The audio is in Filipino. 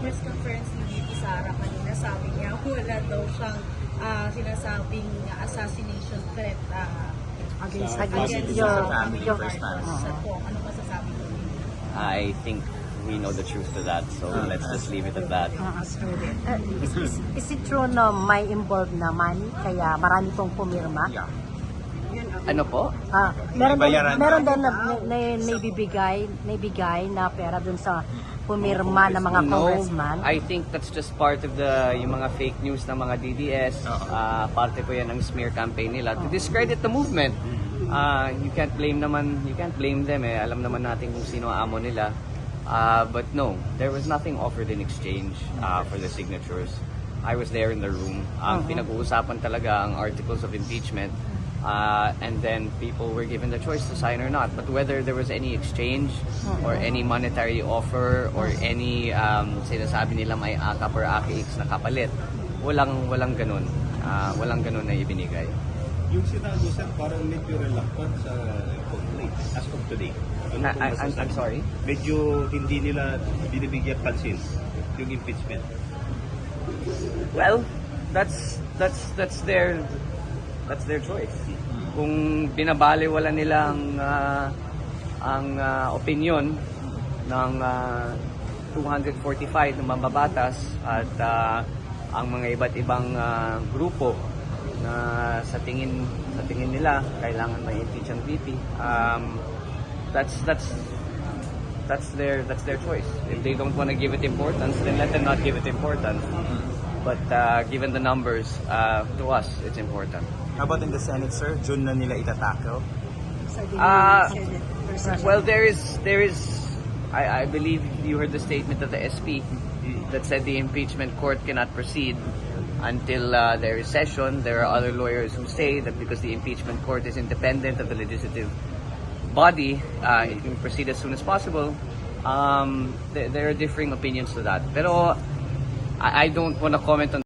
press conference ni VP Sara kanina, sabi niya wala daw siyang ah, sinasabing assassination threat ah, Against, against, against your, your, family your, firsthand. Sa po, ano masasabi ko? I think we know the truth to that, so let's just leave it at that. Uh, is, is, is it true na may involved na money kaya marami pong pumirma? Yeah. Ano po? Ah, meron din, meron na. din na, na, na, naibibigay, naibigay na pera dun sa pumirma ng mga no, congressman. I think that's just part of the yung mga fake news ng mga DDS. Ah, parte po yan ng smear campaign nila to discredit the movement. Ah, you can't blame naman, you can't blame them eh. Alam naman natin kung sino ang amo nila. Ah, but no, there was nothing offered in exchange ah, for the signatures. I was there in the room. Ang pinag-uusapan talaga ang articles of impeachment. Uh, and then people were given the choice to sign or not. But whether there was any exchange or any monetary offer or any um, sinasabi nila may akap or AKX na kapalit, walang walang ganun. Ah, walang ganun na ibinigay. Yung sinabi sir, parang medyo reluctant sa complaint as of today. Ano I- pong I- I'm-? I'm sorry? Medyo hindi nila binibigyan pansin yung impeachment. Well, that's that's that's their that's their choice. Kung binabaliwala nila ang ah, ang ah, opinion ng ah, 245 ng mambabatas at ah, ang mga iba't ibang ah, grupo na sa tingin sa tingin nila kailangan may impeach ang VP. Um, that's that's that's their that's their choice. If they don't want to give it importance, then let them not give it importance. But uh, given the numbers, uh, to us, it's important. How about in the Senate, sir? June na nila itatackle? Uh, well, there is there is. I, I believe you heard the statement of the SP that said the impeachment court cannot proceed until uh, there is session. There are other lawyers who say that because the impeachment court is independent of the legislative body, uh, it can proceed as soon as possible. Um, there, there are differing opinions to that. Pero I, I don't want to comment on